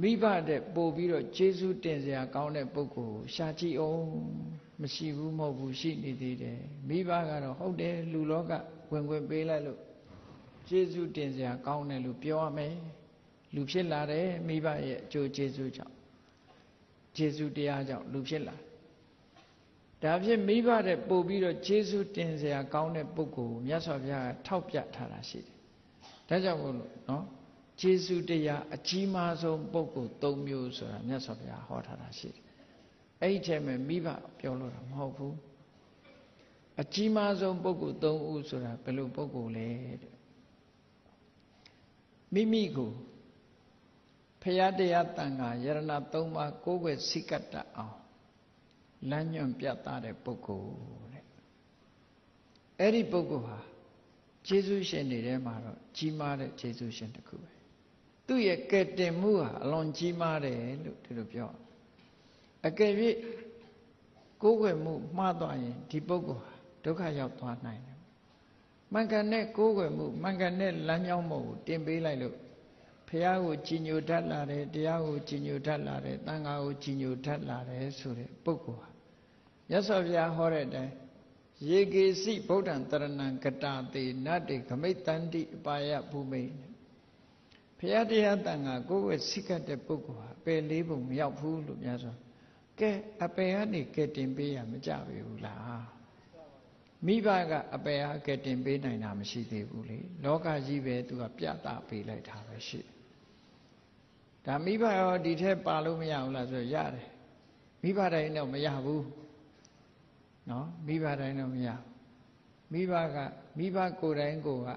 မိဘတဲ့ပို့ပြီးတော့ကျေးဇူးတင်စရာကောင်းတဲ့ပုဂ္ဂိုလ်ရှာကြည့်အောင်မရှိဘူးမဟုတ်ဘူးရှိနေသေးတယ်မိဘကတော့ဟုတ်တယ်လူလောကဝင်ခွင့်ပေးလိုက်လို့ကျေးဇူးတင်စရာကောင်းတယ်လို့ပြောရမယ်လူဖြစ်လာတယ်မိဘရဲ့အကျိုးကျေးဇူးကြောင့်ကျေးဇူးတရားကြောင့်လူဖြစ်လာဒါဖြင့်မိဘတဲ့ပို့ပြီးတော့ကျေးဇူးတင်စရာကောင်းတဲ့ပုဂ္ဂိုလ်မြတ်စွာဘုရားကထောက်ပြထားတာရှိတယ်ဒါကြောင့်မို့လို့နော် ကျေးဇူးတရားအကြီးမားဆုံးပုဂ္ဂိုလ်၃မျိုးဆိုတာမြတ်စွာဘုရားဟောထားတာရှိတယ်အဲ့ဒီထဲမှာမိဘပြောလို့တာမဟုတ်ဘူးအကြီးမားဆုံးပုဂ္ဂိုလ်၃ဦးဆိုတာဘယ်လိုပုဂ္ဂိုလ်လဲတဲ့မိမိကိုဖရာတရားတန်ခါယရဏ၃ပါးကိုးကွယ်စိကတအောင်လမ်းညွှန်ပြသတဲ့ပုဂ္ဂိုလ်တဲ့အဲ့ဒီပုဂ္ဂိုလ်ဟာကျေးဇူးရှင်တွေထဲမှာတော့ကြီးမားတဲ့ကျေးဇူးရှင်တစ်ခုပဲ သူ့ရဲ့ကယ်တင်မှုဟာအလွန်ကြီးမားတယ်လို့ဒီလိုပြောအကယ်၍ကိုးကွယ်မှုမှားသွားရင်ဒီပုဂ္ဂိုလ်ဟာဒုက္ခရောက်သွားနိုင်တယ်မှန်ကန်တဲ့ကိုးကွယ်မှုမှန်ကန်တဲ့လမ်းကြောင်းမှုကိုတင်ပေးလိုက်လို့ဖះကိုကြည်ညိုတတ်လာတယ်တရားကိုကြည်ညိုတတ်လာတယ်တန်ခါကိုကြည်ညိုတတ်လာတယ်ဆိုတဲ့ပုဂ္ဂိုလ်ဟာရသော်ဘုရားဟောတဲ့အတိုင်းယေကေစီဗုဒ္ဓံတရဏံကတာတေနတ္တေခမိတ်တန္တိအပါယဘူမိတ် ဘုရားတရားတန်ခါကိုယ်ဝဲစိတ်ကတဲ့ပုဂ္ဂိုလ်ဟာပယ်လေးပုံမရောက်ဘူးလို့များဆိုကဲအပယ်ကနေကဲတင်ပေးရမကြပြီဘူးလားမိဘကအပယ်ဟာကဲတင်ပေးနိုင်တာမရှိသေးဘူးလေလောကကြီးပဲသူကပြတာပေးလိုက်တာပဲရှိဒါမိဘရောဒီထက်ပါလို့မရဘူးလားဆိုရတယ်မိဘတိုင်းတော့မရဘူးနော်မိဘတိုင်းတော့မရမိဘကမိဘကိုယ်တိုင်းကိုက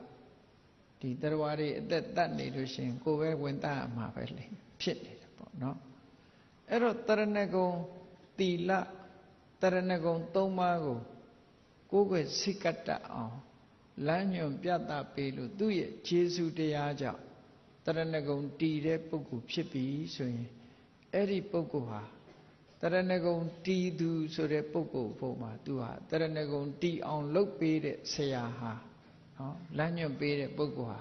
ဒီတရားတွေအသက်တတ်နေလို့ရှင်ကိုယ်ပဲဝင်တတ်မှာပဲလေဖြစ်နေတယ်ပေါ့နော်အဲ့တော့တရဏဂုံတီလတရဏဂုံ၃ပါးကိုကိုယ်ွယ်စိတ်ကတအောင်လမ်းညွန်ပြသပေးလို့သူ့ရဲ့ခြေဆုတရားကြောင့်တရဏဂုံတည်တဲ့ပုဂ္ဂိုလ်ဖြစ်ပြီဆိုရင်အဲ့ဒီပုဂ္ဂိုလ်ဟာတရဏဂုံတည်သူဆိုတဲ့ပုဂ္ဂိုလ်ဖို့မှာသူဟာတရဏဂုံတည်အောင်လုပ်ပေးတဲ့ဆရာဟာ နော်လမ်းညွန်ပေးတဲ့ပုဂ္ဂိုလ်ဟာ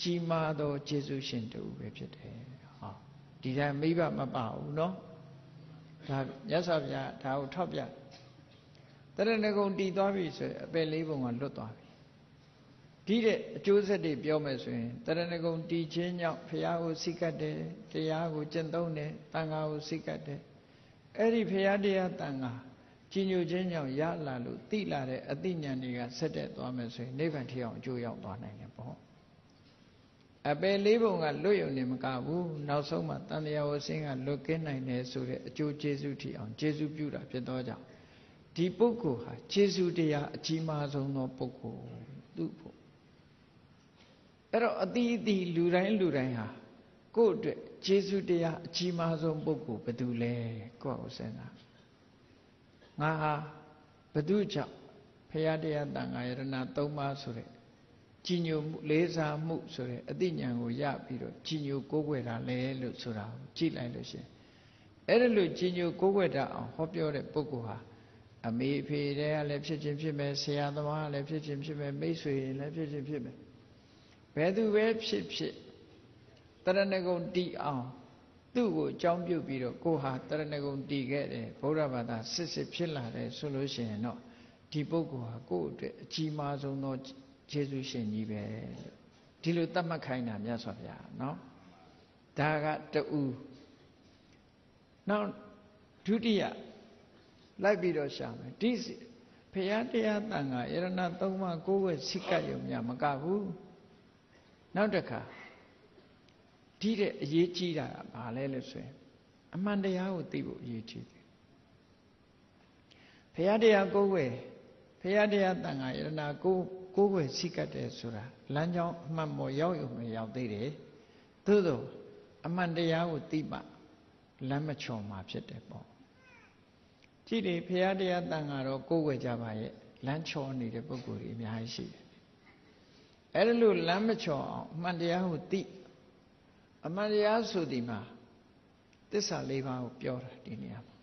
ကြီးမားသောကျေးဇူးရှင်တူပဲဖြစ်တယ်ဟောဒီတိုင်းမိဘမပါဘူးနော်ဒါမြတ်စွာဘုရားဒါကိုထောက်ပြတရဏဂုံတည်သွားပြီဆိုရင်အပယ်လေးပုံကလွတ်သွားပြီဒီတဲ့အကျိုးဆက်တွေပြောမယ်ဆိုရင်တရဏဂုံတည်ခြင်းကြောင့်ဘုရားကိုစိတ်ကတ်တယ်တရားကိုကျင့်သုံးတယ်တန်ခါကိုစိတ်ကတ်တယ်အဲ့ဒီဘုရားတရားတန်ခါ ကြီးညိုခြင်းကြောင့်ရလာလို့တိလာတဲ့အသိဉာဏ်တွေကဆက်တက်သွားမယ်ဆိုရင်နိဗ္ဗာန်ထိအောင်အကျိုးရောက်သွားနိုင်တယ်ပေါ့အပယ်လေးပုံကလွတ်ယုံနေမကဘူးနောက်ဆုံးမှတန်တရားဝဆင်းကလွတ်ကင်းနိုင်တယ်ဆိုတဲ့အကျိုးကျေးဇူးထိအောင်ကျေးဇူးပြုတာဖြစ်သောကြောင့်ဒီပုဂ္ဂိုလ်ဟာကျေးဇူးတရားအကြီးမားဆုံးသောပုဂ္ဂိုလ်သူ့ဖို့အဲ့တော့အတိအတိလူတိုင်းလူတိုင်းဟာကိုယ့်အတွက်ကျေးဇူးတရားအကြီးမားဆုံးပုဂ္ဂိုလ်ဘယ်သူလဲကိုယ့်ကိုစဉ်းစား ငါဟာဘသူကြောင့်ဖရာတရားတန်ခါယရဏ၃ပါးဆိုတဲ့ကြီးညိုမှုလေးစားမှုဆိုတဲ့အသိဉာဏ်ကိုရပြီးတော့ကြီးညိုကိုးကွယ်တာလဲလို့ဆိုတာကိုကြည့်လိုက်လို့ရှင်အဲ့ဒါလို့ကြီးညိုကိုးကွယ်တာအောင်ဟောပြောတဲ့ပုဂ္ဂိုလ်ဟာအမေအဖေတွေကလည်းဖြစ်ခြင်းဖြစ်မယ်ဆရာသမားလည်းဖြစ်ခြင်းဖြစ်မယ်မိတ်ဆွေလည်းဖြစ်ခြင်းဖြစ်မယ်ဘယ်သူပဲဖြစ်ဖြစ်တရဏဂုံတီအောင် သူ့ကိုအကြောင်းပြုပြီးတော့ကိုဟာတရဏဂုံတီခဲ့တယ်ဗုဒ္ဓဘာသာစစ်စစ်ဖြစ်လာတယ်ဆိုလို့ရှိရင်တော့ဒီပုဂ္ဂိုလ်ဟာကိုယ့်အတွက်အကြီးမားဆုံးသောယေရှုရှင်ကြီးပဲဒီလိုသတ်မှတ်ခိုင်းတာမြတ်စွာဘုရားနော်ဒါကတူနောက်ဒုတိယလိုက်ပြီးတော့ရှာမယ်ဒီဖရာတရားတန်ခါယရဏသုံးပါးကိုယ်ဝဲစိတ်ကပ်ရုံများမကဘူးနောက်တစ်ခါ ဒီတဲ့အရေးကြီးတာကဘာလဲလို့ဆိုရင်အမှန်တရားကိုသိဖို့အရေးကြီးတယ်ဖရာတရားကိုယ်ဝဲဖရာတရားတန်ခါယရဏကိုကိုယ်ဝဲစိတ်ကပ်တယ်ဆိုတာလမ်းကြောင်းအမှန်ပေါ်ရောက်ရုံနဲ့ရောက်သေးတယ်သို့သောအမှန်တရားကိုသိမှလမ်းမချော်မှာဖြစ်တယ်ပေါ့ကြည့်လေဖရာတရားတန်ကတော့ကိုယ်ဝယ်ကြပါရဲ့လမ်းချော်နေတဲ့ပုံကိုယ်ကြီးအများကြီးရှိတယ်အဲ့ဒါလို့လမ်းမချော်အောင်အမှန်တရားကိုသိ အမှန်တရားဆိုဒီမှာသစ္စာလေးပါးကိုပြောတာဒီနေရာမှာ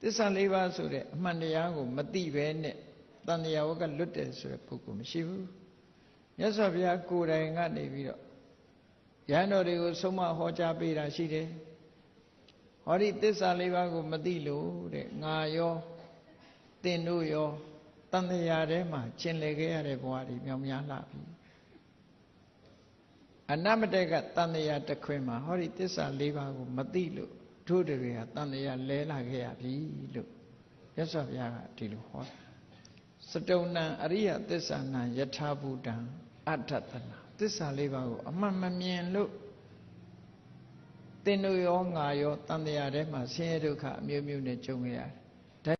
သစ္စာလေးပါးဆိုတဲ့အမှန်တရားကို မသိဘဲနဲ့တန်တရားဝကလွတ်တယ်ဆိုတဲ့ပုဂ္ဂိုလ်မရှိဘူးမြတ်စွာဘုရားကိုယ်တိုင်ကနေပြီးတော့ရဟန်းတော်တွေကိုဆုံးမဟောကြားပေးတာရှိတယ်ဟောဒီသစ္စာလေးပါးကိုမသိလို့တဲ့ငါရောသင်တို့ရောတန်တရားထဲမှာကျင်လည်ခဲ့ရတဲ့ဘဝတွေမြောင်များလာပြီ အနမတက်ကတန်တရားတစ်ခွင်မှာဟောဒီသစ္စာလေးပါးကိုမသိလို့တို့တွေကတန်တရားလဲလာခဲ့ရပြီလို့ရသော်ဘုရားကဒီလိုဟောစတုဏံအရိယသစ္စာနံယထာဘူတံအဋ္ဌတနာသစ္စာလေးပါးကိုအမှန်မမြင်လို့သင်တို့ရောငါရောတန်တရားထဲမှာဆင်းရဲဒုက္ခအမျိုးမျိုးနဲ့ကြုံခဲ့ရတယ်